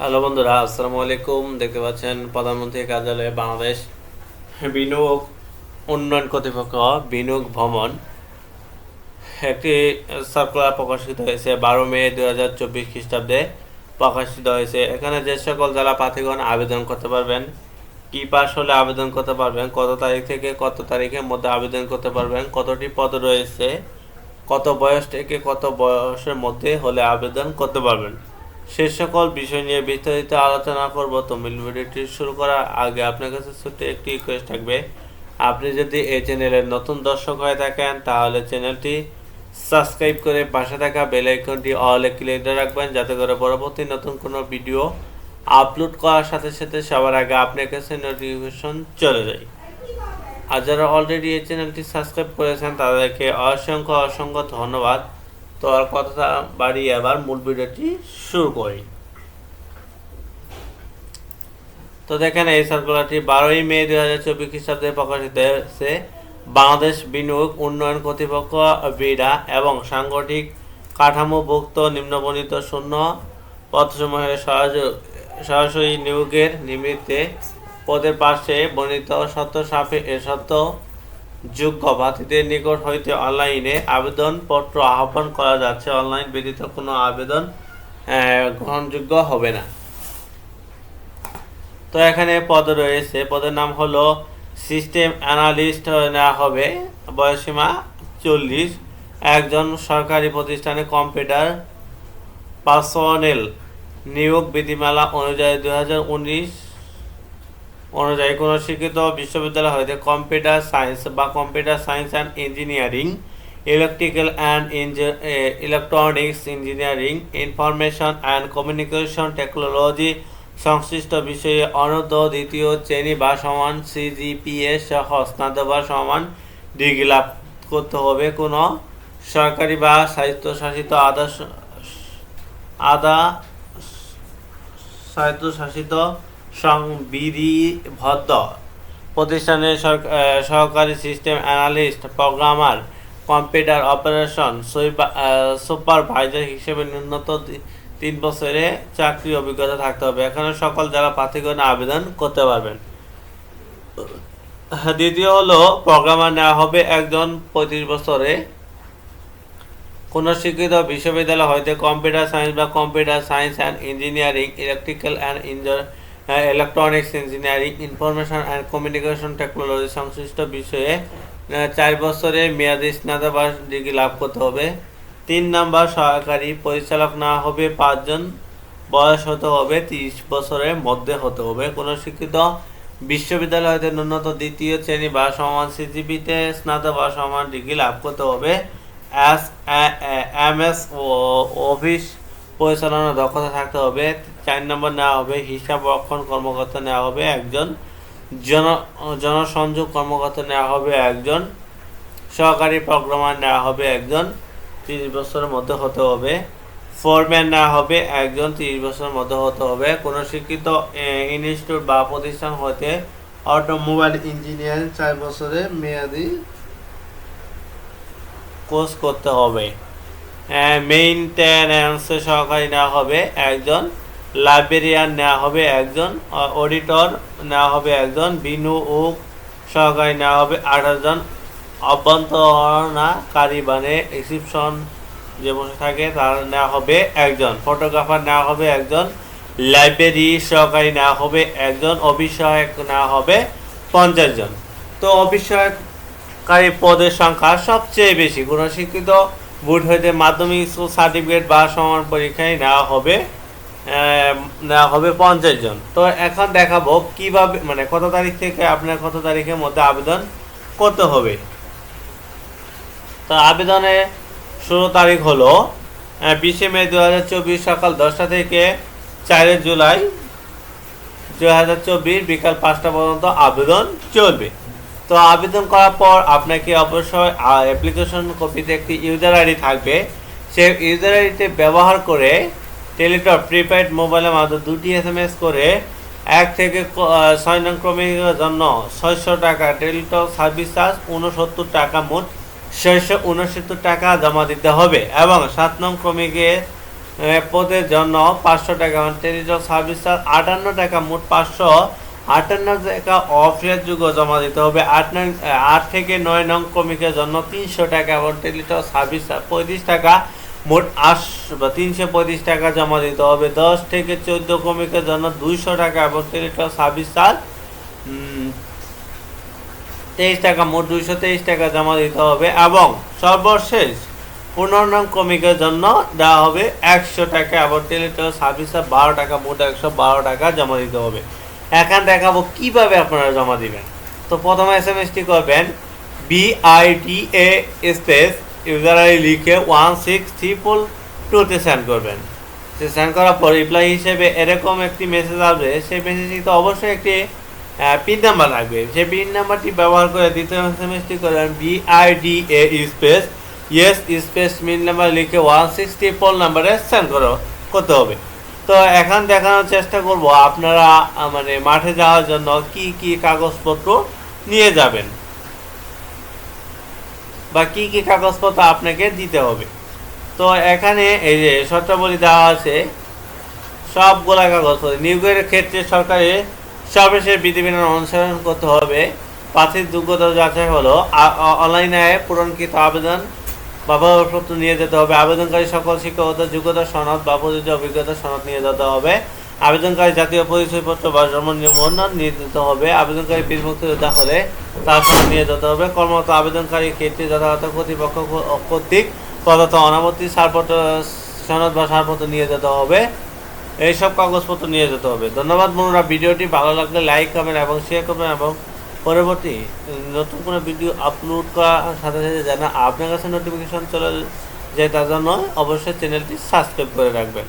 Hello বন্ধুরা, আসসালামু আলাইকুম। দেখতে পাচ্ছেন প্রধানমন্ত্রী কার্যালয়ে বাংলাদেশ বিনিয়োগ উন্নয়ন কর্তৃপক্ষ, বিনিয়োগ ভ্রমণ একটি সার্কুলার প্রকাশিত হয়েছে বারো মে দু হাজার চব্বিশ খ্রিস্টাব্দে। প্রকাশিত হয়েছে। এখানে যে সকল জেলা প্রার্থীগণ আবেদন করতে পারবেন, কি পাস হলে আবেদন করতে পারবেন, কত তারিখ থেকে কত তারিখের মধ্যে আবেদন করতে পারবেন, কতটি পদ রয়েছে, কত বয়স থেকে কত বয়সের মধ্যে হলে আবেদন করতে পারবেন। সে সকল বিষয় নিয়ে বিস্তারিত আলোচনা করব। তো মিল ভিডিওটি শুরু করার আগে আপনার কাছে ছোট্ট একটি রিকোয়েস্ট থাকবে। আপনি যদি এই চ্যানেলের নতুন দর্শক হয়ে থাকেন, তাহলে চ্যানেলটি সাবস্ক্রাইব করে পাশে থাকা বেল আইকনটি অলে ক্লিক রাখবেন, যাতে করে পরবর্তী নতুন কোনো ভিডিও আপলোড করার সাথে সাথে সবার আগে আপনার কাছে নোটিফিকেশন চলে যায়। আর যারা অলরেডি এই চ্যানেলটি সাবস্ক্রাইব করেছেন, তাদেরকে অসংখ্য অসংখ্য ধন্যবাদ। তো আর কথা বাড়িয়ে এবার মূল ভিডিওটি শুরু করি। তো দেখেন, এই সার্কুলারটি বারোই মে দুই হাজার চব্বিশ খ্রিস্টাব্দে প্রকাশিত হয়েছে। বাংলাদেশ বিনিয়োগ উন্নয়ন কর্তৃপক্ষ, বিডা এবং সাংগঠনিক কাঠামোভুক্ত নিম্নবর্ণিত শূন্য পদসমূহের সরাসরি সরাসরি নিয়োগের নিমিত্তে পদের পাশে বর্ণিত সত্য সাপে সত্য যোগ্য প্রার্থীদের নিকট হইতে অনলাইনে আবেদনপত্র আহ্বান করা যাচ্ছে। অনলাইন ব্যতীত কোনো আবেদন গ্রহণযোগ্য হবে না। তো এখানে পদ রয়েছে। পদের নাম হলো সিস্টেম অ্যানালিস্ট নেওয়া হবে। বয়সীমা চল্লিশ। একজন সরকারি প্রতিষ্ঠানে কম্পিউটার পার্সোনেল নিয়োগ বিধিমালা অনুযায়ী দু হাজার উনিশ অনুযায়ী কোনো শিক্ষিত বিশ্ববিদ্যালয় হইতে কম্পিউটার সায়েন্স বা computer science and engineering, electrical and electronics engineering, information and communication technology সংশ্লিষ্ট বিষয়ে অনূর্ধ্ব দ্বিতীয় শ্রেণি বা সমান সিজিপিএ সহ স্নাতক বা সমান ডিগ্রি লাভ করতে হবে। কোনো সরকারি বা স্বায়ত্তশাসিত আদা আদা, স্বায়ত্তশাসিত সংবিধিবদ্ধ। প্রতিষ্ঠানের সহকারী system analyst, programmer, computer operation supervisor হিসেবে ন্যূনতম তিন বছরে চাকরি অভিজ্ঞতা থাকতে হবে। এখানে সকল যারা প্রার্থীগণ আবেদন করতে পারবেন। দ্বিতীয় হলো, প্রোগ্রামার নেওয়া হবে একজন পঁয়ত্রিশ বছরে। কোন শিক্ষিত বিশ্ববিদ্যালয় হইতে কম্পিউটার সায়েন্স বা computer science and engineering, electrical and electronics engineering information and communication technology সংশ্লিষ্ট বিষয়ে চার বছরে মেয়াদি স্নাতক ডিগ্রি লাভ করতে হবে। তিন নম্বর, সহকারী পরিচালক না হবে পাঁচজন, বয়স হতে হবে তিরিশ বছরের মধ্যে হতে হবে। কোনো শিক্ষিত বিশ্ববিদ্যালয় হতে ন্যূনতম দ্বিতীয় শ্রেণি বা সমান সিজিপিতে স্নাতক বা সমান ডিগ্রি লাভ করতে হবে। এস এম, এস অফিস পরিচালনার দক্ষতা থাকতে হবে। চার নম্বর নেওয়া হবে, হিসাব রক্ষণ কর্মকর্তা নেওয়া হবে একজন, জন, জনসংযোগ কর্মকর্তা নেওয়া হবে একজন, সহকারী প্রোগ্রামার নেওয়া হবে একজন, তিরিশ বছরের মধ্যে হতে হবে। ফোরম্যান নেওয়া হবে একজন, তিরিশ বছরের মধ্যে হতে হবে। কোনো শিক্ষিত ইনস্টিটিউট বা প্রতিষ্ঠান হতে অটোমোবাইল ইঞ্জিনিয়ারিং চার বছরের মেয়াদি কোর্স করতে হবে। মেইনটেন্যান্সে সহকারী নেওয়া হবে একজন লাইব্রেরিয়ান নেওয়া হবে একজন অডিটর নেওয়া হবে একজন বিনিয়োগ সহকারী নেওয়া হবে আঠারো জন অভ্যন্তরণাকারী মানে রিসিপশন যে বসে থাকে, তার নেওয়া হবে একজন। ফটোগ্রাফার নেওয়া হবে একজন লাইব্রেরি সহকারী নেওয়া হবে একজন অভিষয়ক নেওয়া হবে পঞ্চাশ জন। তো অভিষয়ক কারী পদের সংখ্যা সবচেয়ে বেশি। কোনো শিক্ষিত বুট হইতে মাধ্যমিক স্কুল সার্টিফিকেট বা সমান পরীক্ষায় নেওয়া হবে নেওয়া হবে পঞ্চাশ জন। তো এখন দেখাবো কীভাবে মানে কত তারিখ থেকে আপনার কত তারিখের মধ্যে আবেদন করতে হবে। তো আবেদনের শুরু তারিখ হলো বিশে মে দু হাজার চব্বিশ সকাল দশটা থেকে চারে জুলাই দু হাজার চব্বিশ বিকাল পাঁচটা পর্যন্ত আবেদন চলবে। তো আবেদন করার পর আপনাকে অবশ্যই অ্যাপ্লিকেশন কপিতে একটি ইউজার আইডি থাকবে। সেই ইউজার আইডিতে ব্যবহার করে টেলিটক প্রিপেড মোবাইলের মাধ্যমে দুটি এস এম এস করে এক থেকে ছয় নং ক্রমিকের জন্য ছয়শো টাকা টেলিটক সার্ভিস চার্জ উনসত্তর টাকা মোট ছয়শো উনসত্তর টাকা জমা দিতে হবে এবং সাত নং ক্রমিকে পদের জন্য পাঁচশো টাকা টেলিটক সার্ভিস চার্জ আটান্ন টাকা মোট পাঁচশো আটান্ন টাকা অফের যুগ জমা দিতে হবে। আট নয় আট থেকে নয় নং ক্রমিকের জন্য তিনশো টাকা এবং টেলিটক সার্ভিস চার্জ পঁয়ত্রিশ টাকা মোট আশ বা তিনশো পঁয়ত্রিশ টাকা জমা দিতে হবে। দশ থেকে চোদ্দ কমিকের জন্য দুইশো টাকা এবং টেলিটক ছাব্বিশ উম, তেইশ টাকা মোট দুইশো তেইশ টাকা জমা দিতে হবে এবং সর্বশেষ পনেরো নং ক্রমিকের জন্য দেওয়া হবে একশো টাকা এবং টেলিটক সার্ভিসে বারো টাকা মোট একশো বারো টাকা জমা দিতে হবে। এখন দেখাবো কীভাবে আপনারা জমা দিবেন। তো প্রথমে এস এম এসটি করবেন BIT A space user I লিখে ওয়ান সিক্স থ্রি ট্রিপল টুতে সেন্ড করবেন। সে সেন্ড করার পর রিপ্লাই হিসেবে এরকম একটি মেসেজ আসবে। সেই মেসেজটিতে অবশ্যই একটি পিন নাম্বার লাগবে সেই পিন নাম্বারটি ব্যবহার করে দ্বিতীয় এস এম এসটি করবেন BID A space yes space mean number লিখে ওয়ান সিক্স থ্রি ট্রিপল নাম্বারে সেন্ড করো, করতে হবে। তো এখন দেখানোর চেষ্টা করব আপনারা মানে মাঠে যাওয়ার জন্য কি কি কাগজপত্র নিয়ে যাবেন। বা কি কি কাগজপত্র আপনাকে দিতে হবে। তো এখানে এই যে শর্তাবলী দেওয়া আছে, সবগুলা কাগজপত্র। নিয়োগের ক্ষেত্রে সরকারি সর্বশেষ বিধিবিধান অনুসরণ করতে হবে। প্রার্থীর যোগ্যতা যাচাই হলো অনলাইনে পূরণকৃত আবেদন বা প্রপত্র নিয়ে যেতে হবে। আবেদনকারী সকল শিক্ষকতা যোগ্যতা সনদ বা প্রযোজ্য অভিজ্ঞতা সনদ নিয়ে যেতে হবে। আবেদনকারী জাতীয় পরিচয়পত্র বা জন্ম নিবন্ধন যেতে হবে। আবেদনকারী বীর মুক্তিযোদ্ধা হলে তার সনদ নিয়ে যেতে হবে। কর্মরত আবেদনকারী ক্ষেত্রে যথাযথ কর্তৃপক্ষ কর্তৃক প্রদত্ত অনামতি ছাড়পত্র, সনদ বা ছাড়পত্র নিয়ে যেতে হবে। এইসব কাগজপত্র নিয়ে যেতে হবে। ধন্যবাদ বন্ধুরা ভিডিওটি। ভালো লাগলে লাইক, কমেন্ট এবং শেয়ার করবেন এবং পরবর্তী নতুন কোনো ভিডিও আপলোড করার সাথে সাথে যেন আপনার কাছে নোটিফিকেশন চলে যায়, তার জন্য অবশ্যই চ্যানেলটি সাবস্ক্রাইব করে রাখবেন।